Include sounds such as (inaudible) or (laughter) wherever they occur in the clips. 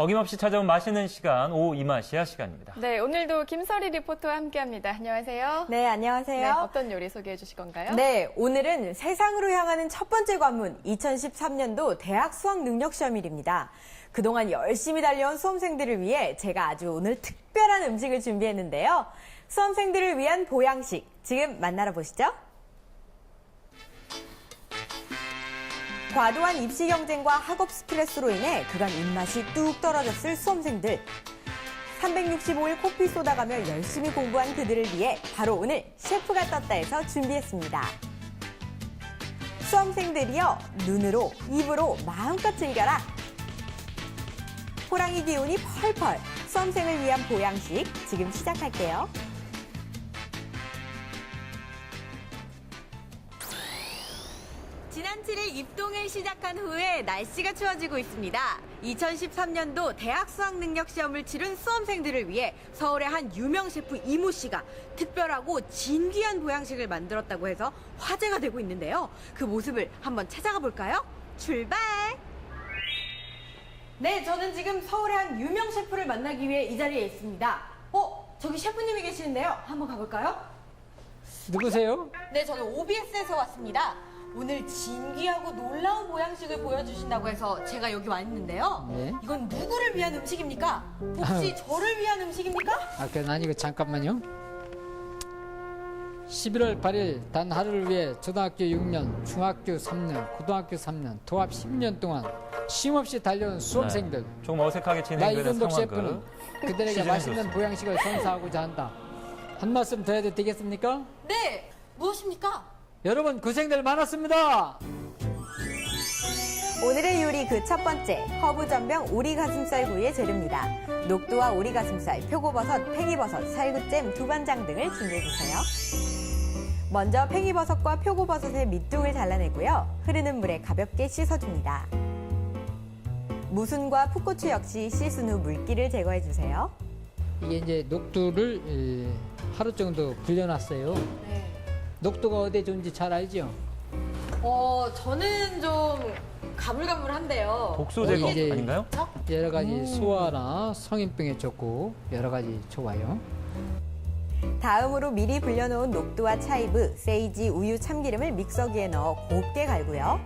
어김없이 찾아온 맛있는 시간 오후 이맛이야 시간입니다. 네, 오늘도 김설희 리포터와 함께합니다. 안녕하세요. 네, 안녕하세요. 네, 어떤 요리 소개해 주실 건가요? 네, 오늘은 세상으로 향하는 첫 번째 관문 2013년도 대학 수학 능력 시험일입니다. 그동안 열심히 달려온 수험생들을 위해 제가 아주 오늘 특별한 음식을 준비했는데요. 수험생들을 위한 보양식 지금 만나러 보시죠. 과도한 입시 경쟁과 학업 스트레스로 인해 그간 입맛이 뚝 떨어졌을 수험생들. 365일 코피 쏟아가며 열심히 공부한 그들을 위해 바로 오늘 셰프가 떴다 해서 준비했습니다. 수험생들이여 눈으로 입으로 마음껏 즐겨라. 호랑이 기운이 펄펄 수험생을 위한 보양식 지금 시작할게요. 지난 7일 입동을 시작한 후에 날씨가 추워지고 있습니다. 2013년도 대학 수학 능력 시험을 치른 수험생들을 위해 서울의 한 유명 셰프 이모 씨가 특별하고 진귀한 보양식을 만들었다고 해서 화제가 되고 있는데요. 그 모습을 한번 찾아가 볼까요? 출발! 네, 저는 지금 서울의 한 유명 셰프를 만나기 위해 이 자리에 있습니다. 어, 저기 셰프님이 계시는데요. 한번 가볼까요? 누구세요? 네, 저는 OBS에서 왔습니다. 오늘 진귀하고 놀라운 보양식을 보여주신다고 해서 제가 여기 왔는데요. 네. 이건 누구를 위한 음식입니까? 혹시 저를 위한 음식입니까? 아, 그건 아니고 잠깐만요. 11월 8일 단 하루를 위해 초등학교 6년, 중학교 3년, 고등학교 3년, 도합 10년 동안 쉼없이 달려온 수험생들. 네, 조금 어색하게 나 진행되는 상황 셰프는 그들에게 시즌에 맛있는 좋습니다. 보양식을 선사하고자 한다. 한 말씀 더 해도 되겠습니까? 네, 무엇입니까? 여러분 고생들 많았습니다. 오늘의 요리 그 첫 번째 허브 전병 오리 가슴살 구이의 재료입니다. 녹두와 오리 가슴살, 표고버섯, 팽이버섯, 살구잼, 두반장 등을 준비해 주세요. 먼저 팽이버섯과 표고버섯의 밑둥을 잘라내고요. 흐르는 물에 가볍게 씻어줍니다. 무순과 풋고추 역시 씻은 후 물기를 제거해 주세요. 이게 이제 녹두를 에, 하루 정도 불려놨어요. 네. 녹두가 어디에 좋은지 잘 알죠? 어, 저는 좀 가물가물한데요. 독소 제거 어, 이제- 아닌가요? 여러 가지 음. 소화나 성인병에 좋고 여러 가지 좋아요. 다음으로 미리 불려놓은 녹두와 차이브, 세이지, 우유, 참기름을 믹서기에 넣어 곱게 갈고요.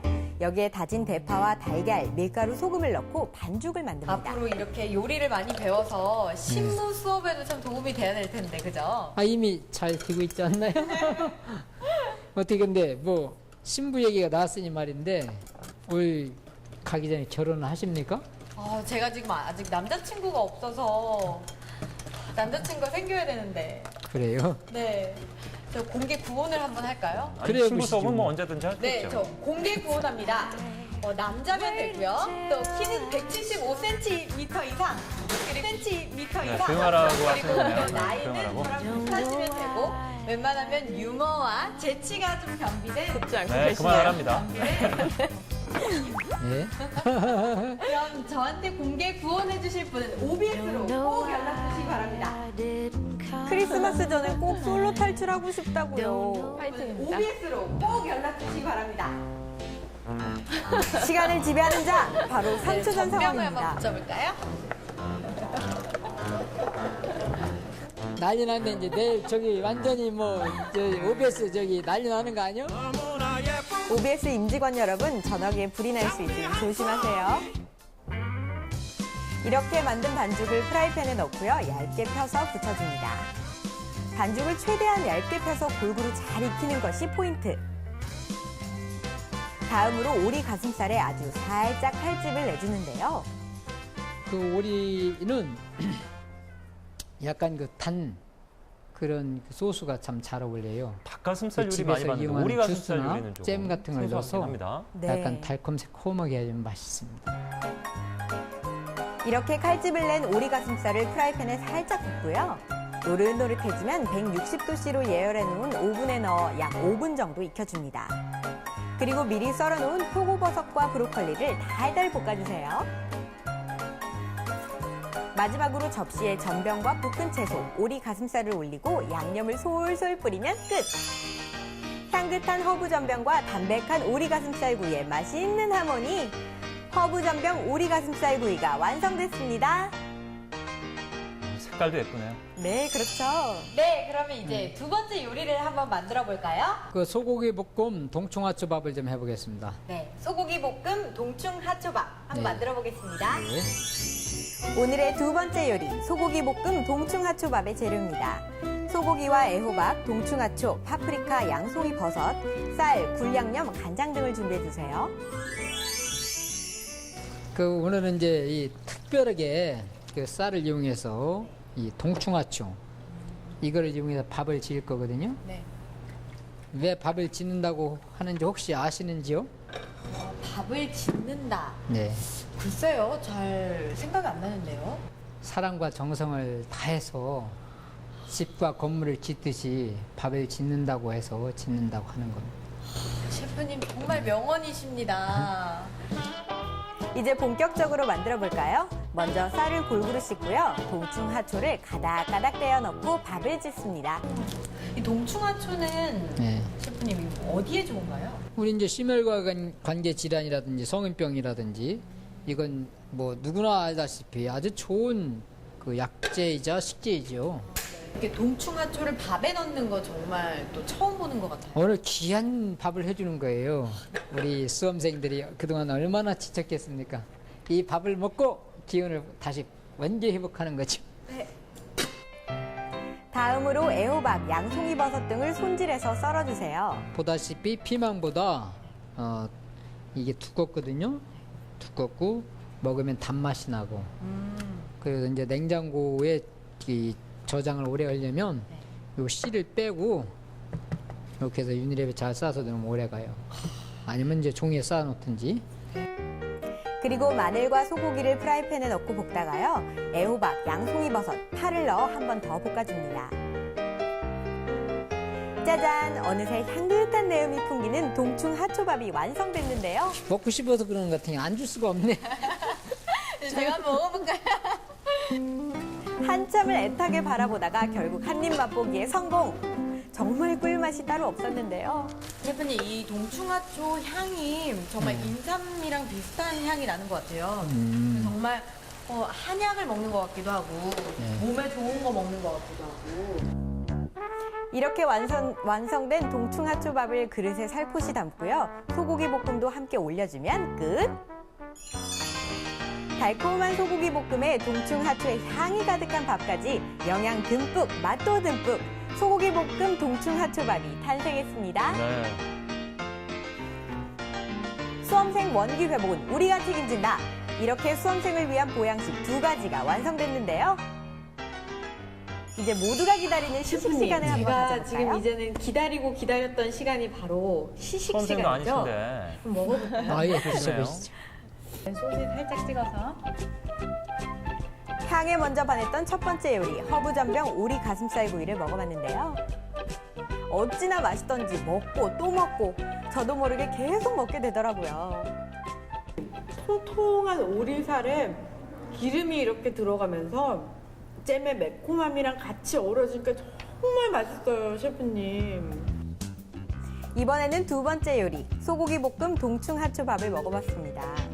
여기에 다진 대파와 달걀, 밀가루, 소금을 넣고 반죽을 만듭니다. 앞으로 이렇게 요리를 많이 배워서 신무 수업에도 참 도움이 돼야 될 텐데, 그죠? 아 이미 잘 되고 있지 않나요? (laughs) 어떻게 근데 뭐 신부 얘기가 나왔으니 말인데 올 가기 전에 결혼을 하십니까? 아, 제가 지금 아직 남자친구가 없어서 남자친구가 생겨야 되는데. 그래요. 네. 저 공개 구원을 한번 할까요? 아니, 그래요, 친구 보시죠. 수업은 뭐 언제든지 할수 네, 있죠. 저 공개 구원합니다. 어, 남자면 되고요. 또 키는 175cm 이상, 그리고 cm 네, 이상. 조용하라고 그리고 하시네요. 네, 나이는 조용하라고. 저랑 비슷하시면 되고, 웬만하면 유머와 재치가 좀 겸비된. 네, 그만하랍니다. 네. (laughs) 그럼 저한테 공개 구원해 주실 분은 OBS로 꼭 연락 주시기 바랍니다. 크리스마스 전에 꼭 솔로 탈출하고 싶다고요. 파이팅입니다. OBS로 꼭 연락 주시기 바랍니다. (laughs) 시간을 지배하는 자, 바로 전병을 한번 상황입니다. 붙여볼까요? (laughs) 난리 났네 이제 내일 저기 완전히 뭐 저기 OBS 저기 난리 나는 거 아니요? OBS 임직원 여러분, 전화기에 불이 날 수 있으니 조심하세요. 이렇게 만든 반죽을 프라이팬에 넣고요. 얇게 펴서 붙여줍니다. 반죽을 최대한 얇게 펴서 골고루 잘 익히는 것이 포인트. 다음으로 오리 가슴살에 아주 살짝 칼집을 내주는데요. 그 오리는 (clears throat) 약간 그 단 그런 그 소스가 참 잘 어울려요. 닭가슴살 요리 집에서 많이 봤는데 오리 가슴살 주스나 요리는 좀 잼 같은 걸 넣어서 합니다. 네. 약간 달콤 새콤하게 해주면 맛있습니다. 이렇게 칼집을 낸 오리 가슴살을 프라이팬에 살짝 굽고요. 노릇노릇해지면 160도씨로 예열해 놓은 오븐에 넣어 약 5분 정도 익혀줍니다. 그리고 미리 썰어 놓은 표고버섯과 브로콜리를 달달 볶아주세요. 마지막으로 접시에 전병과 볶은 채소, 오리 가슴살을 올리고 양념을 솔솔 뿌리면 끝! 향긋한 허브 전병과 담백한 오리 가슴살 구이의 맛있는 하모니 허브 전병 오리 가슴살 구이가 완성됐습니다. 색깔도 예쁘네요. 네, 그렇죠. 네, 그러면 이제 두 번째 요리를 한번 만들어 볼까요? 그 소고기 볶음 동충하초밥을 좀 해보겠습니다. 네, 소고기 볶음 동충 하초밥 한번 네. 만들어 보겠습니다. 네. 오늘의 두 번째 요리, 소고기 볶음 동충하초밥의 재료입니다. 소고기와 애호박, 동충하초, 파프리카, 양송이 버섯, 쌀, 굴양념, 간장 등을 준비해 주세요. 그 오늘은 이제 이 특별하게 그 쌀을 이용해서 이 동충하초 이거를 이용해서 밥을 지을 거거든요. 네. 왜 밥을 짓는다고 하는지 혹시 아시는지요? 어, 밥을 짓는다. 네. 글쎄요, 잘 생각이 안 나는데요. 사랑과 정성을 다해서 집과 건물을 짓듯이 밥을 짓는다고 해서 짓는다고 하는 겁니다. 셰프님 정말 명언이십니다. (laughs) 이제 본격적으로 만들어 볼까요? 먼저 쌀을 골고루 씻고요. 동충하초를 가닥가닥 떼어 넣고 밥을 짓습니다. 이 동충하초는 네. 셰프님 어디에 좋은가요? 우리 이제 심혈관 관계 질환이라든지 성인병이라든지 이건 뭐 누구나 알다시피 아주 좋은 그 약재이자 식재이죠. 이렇게 동충하초를 밥에 넣는 거 정말 또 처음 보는 것 같아요. 오늘 귀한 밥을 해주는 거예요. 우리 수험생들이 그동안 얼마나 지쳤겠습니까? 이 밥을 먹고 기운을 다시 원기 회복하는 거죠. 다음으로 애호박, 양송이 버섯 등을 손질해서 썰어주세요. 보다시피 피망보다 어, 이게 두껍거든요. 두껍고 먹으면 단맛이 나고. 그래서 이제 냉장고에 이 저장을 오래 하려면 요 씨를 빼고 이렇게 해서 유니랩에 잘 싸서 넣으면 오래 가요. 아니면 이제 종이에 쌓아 놓든지. 그리고 마늘과 소고기를 프라이팬에 넣고 볶다가요. 애호박, 양송이 버섯, 파를 넣어 한 번 더 볶아줍니다. 짜잔! 어느새 향긋한 내음이 풍기는 동충 하초밥이 완성됐는데요. 먹고 싶어서 그러는 것 같으니 안 줄 수가 없네. (laughs) 제가 먹어볼까요? (laughs) 한참을 애타게 바라보다가 결국 한 입 맛보기에 성공! 정말 꿀맛이 따로 없었는데요. 셰프님 이 동충하초 향이 정말 인삼이랑 비슷한 향이 나는 것 같아요. 정말 어, 한약을 먹는 것 같기도 하고 몸에 좋은 거 먹는 것 같기도 하고. 이렇게 완성, 완성된 동충하초밥을 그릇에 살포시 담고요. 소고기 볶음도 함께 올려주면 끝! 달콤한 소고기 볶음에 동충 하초의 향이 가득한 밥까지 영양 듬뿍, 맛도 듬뿍 소고기 볶음 동충 하초밥이 탄생했습니다. 네. 수험생 원기 회복은 우리가 책임진다. 이렇게 수험생을 위한 보양식 두 가지가 완성됐는데요. 이제 모두가 기다리는 시식 시간을 한번 제가 가져볼까요? 지금 이제는 기다리고 기다렸던 시간이 바로 시식 시간이죠. 아니신데. 좀 먹어볼까요? 아, 예, 그러네요. 드셔보시죠. 소스 살짝 찍어서. 향에 먼저 반했던 첫 번째 요리 허브 전병 오리 가슴살 구이를 먹어봤는데요. 어찌나 맛있던지 먹고 또 먹고 저도 모르게 계속 먹게 되더라고요. 통통한 오리살에 기름이 이렇게 들어가면서 잼의 매콤함이랑 같이 어우러지니까 정말 맛있어요, 셰프님. 이번에는 두 번째 요리 소고기 볶음 동충 하초밥을 먹어봤습니다.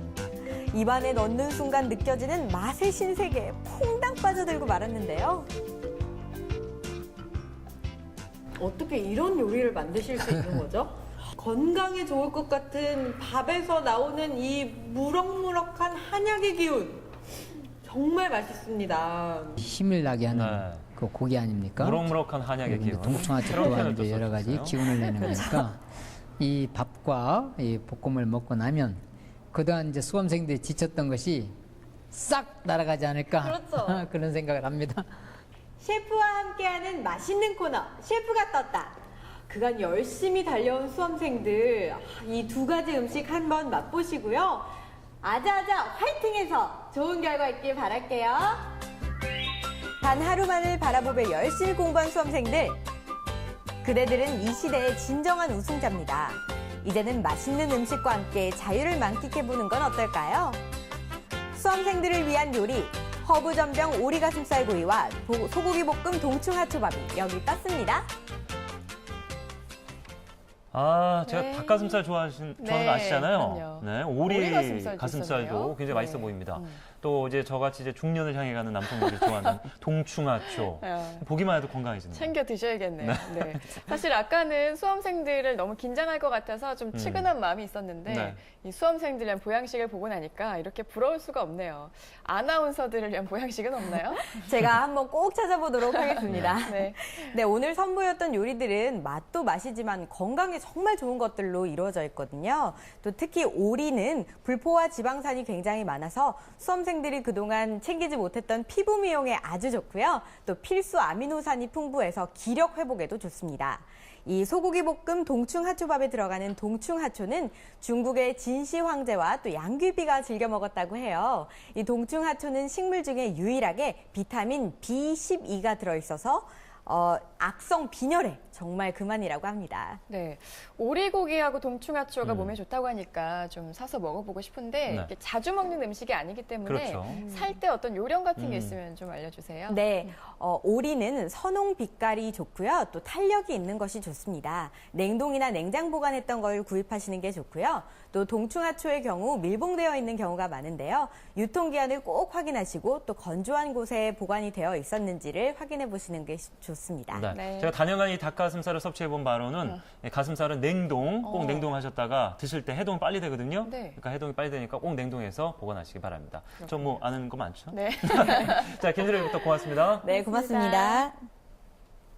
입안에 넣는 순간 느껴지는 맛의 신세계에 퐁당 빠져들고 말았는데요. 어떻게 이런 요리를 만드실 수 있는 거죠? (laughs) 건강에 좋을 것 같은 밥에서 나오는 이 무럭무럭한 한약의 기운. 정말 맛있습니다. 힘을 나게 하는 네. 그 고기 아닙니까? 무럭무럭한 한약의 기운. 이제 또 여러 가지. 기운을 내는 (laughs) 거니까 이 밥과 이 볶음을 먹고 나면 그동안 이제 수험생들이 지쳤던 것이 싹 날아가지 않을까 그렇죠. (laughs) 그런 생각을 합니다. 셰프와 함께하는 맛있는 코너 셰프가 떴다. 그간 열심히 달려온 수험생들 이 두 가지 음식 한번 맛보시고요. 아자아자 화이팅해서 좋은 결과 있길 바랄게요. 단 하루만을 바라보며 열심히 공부한 수험생들. 그대들은 이 시대의 진정한 우승자입니다. 이제는 맛있는 음식과 함께 자유를 만끽해보는 건 어떨까요? 수험생들을 위한 요리, 허브 전병 오리 가슴살 구이와 도- 소고기 볶음 동충하초밥이 여기 떴습니다. 아, 제가 네. 닭가슴살 좋아하신, 좋아하는 거 네, 아시잖아요. 그럼요. 네, 오리, 오리 가슴살도 가슴살도. 굉장히 맛있어 네. 보입니다. 음. 또 이제 저같이 이제 중년을 향해 가는 남성들이 (laughs) 좋아하는 동충하초. 어, 보기만 해도 건강해지네요. 챙겨 드셔야겠네요. 네. (laughs) 사실 아까는 수험생들을 너무 긴장할 것 같아서 좀 측은한 마음이 있었는데 음. 네. 이 수험생들 위한 보양식을 보고 나니까 이렇게 부러울 수가 없네요. 아나운서들을 위한 보양식은 없나요? (laughs) 제가 한번 꼭 찾아보도록 하겠습니다. 네. 네, 오늘 선보였던 요리들은 맛도 맛이지만 건강에 정말 좋은 것들로 이루어져 있거든요. 또 특히 오리는 불포와 지방산이 굉장히 많아서 수험생 들이 그동안 챙기지 못했던 피부 미용에 아주 좋고요. 또 필수 아미노산이 풍부해서 기력 회복에도 좋습니다. 이 소고기 볶음 동충하초밥에 들어가는 동충하초는 중국의 진시 황제와 또 양귀비가 즐겨 먹었다고 해요. 이 동충하초는 식물 중에 유일하게 비타민 B12가 들어있어서 어, 악성 빈혈에 정말 그만이라고 합니다. 네. 오리고기하고 동충하초가 음. 몸에 좋다고 하니까 좀 사서 먹어보고 싶은데 네. 이렇게 자주 먹는 음식이 아니기 때문에 그렇죠. 살때 어떤 요령 같은 게 음. 있으면 좀 알려주세요. 네, 어, 오리는 선홍 빛깔이 좋고요. 또 탄력이 있는 것이 좋습니다. 냉동이나 냉장 보관했던 걸 구입하시는 게 좋고요. 또 동충하초의 경우 밀봉되어 있는 경우가 많은데요. 유통기한을 꼭 확인하시고 또 건조한 곳에 보관이 되어 있었는지를 확인해 보시는 게 좋습니다. 네. 네. 제가 다년간 이 닭가 슴살을 섭취해 본 바로는 예, 가슴살은 냉동, 꼭 어. 냉동하셨다가 드실 때 해동 빨리 되거든요. 네. 그러니까 해동이 빨리 되니까 꼭 냉동해서 보관하시기 바랍니다. 전 뭐 아는 거 많죠? 네. (laughs) 자, 김수리부터 고맙습니다. 네, 고맙습니다.